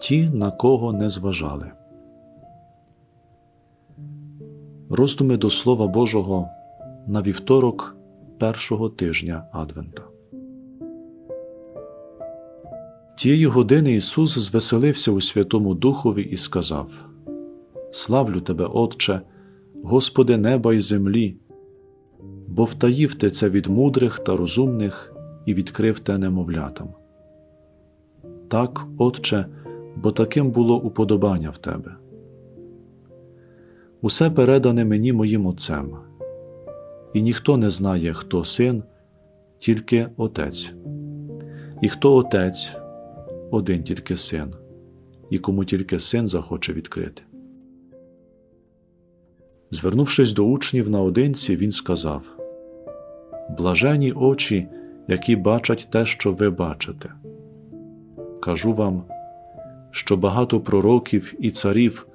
ті, на кого не зважали. Роздуми до Слова Божого на вівторок першого тижня Адвента. Тієї години Ісус звеселився у Святому Духові і сказав: Славлю Тебе, Отче, Господи неба й землі, бо втаїв Ти це від мудрих та розумних і відкрив те немовлятам. Так, Отче, бо таким було уподобання в Тебе. Усе передане мені моїм Отцем, і ніхто не знає, хто син, тільки Отець, і хто Отець, один тільки син, і кому тільки син захоче відкрити. Звернувшись до учнів наодинці, він сказав Блажені очі, які бачать те, що ви бачите. Кажу вам, що багато пророків і царів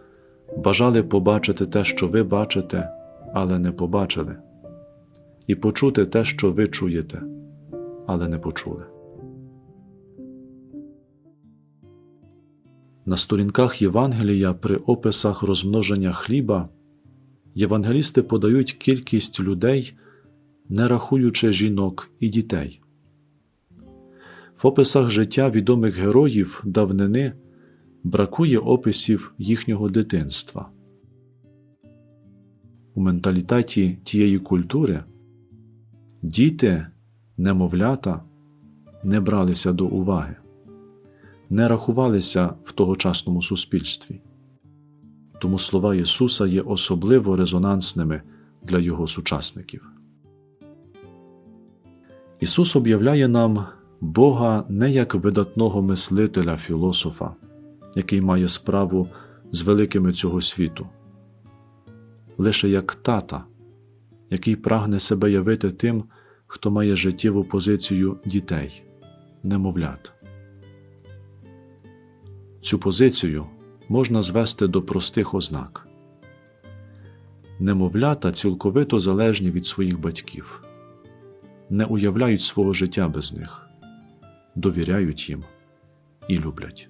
бажали побачити те, що ви бачите, але не побачили, і почути те, що ви чуєте, але не почули. На сторінках Євангелія при описах розмноження хліба євангелісти подають кількість людей, не рахуючи жінок і дітей. В описах життя відомих героїв давнини бракує описів їхнього дитинства. У менталітеті тієї культури діти, немовлята не бралися до уваги, не рахувалися в тогочасному суспільстві. Тому слова Ісуса є особливо резонансними для Його сучасників. Ісус об'являє нам Бога не як видатного мислителя філософа, який має справу з великими цього світу, лише як тата, який прагне себе явити тим, хто має життєву позицію дітей, немовлят. Цю позицію можна звести до простих ознак. Немовлята цілковито залежні від своїх батьків, не уявляють свого життя без них, довіряють їм і люблять.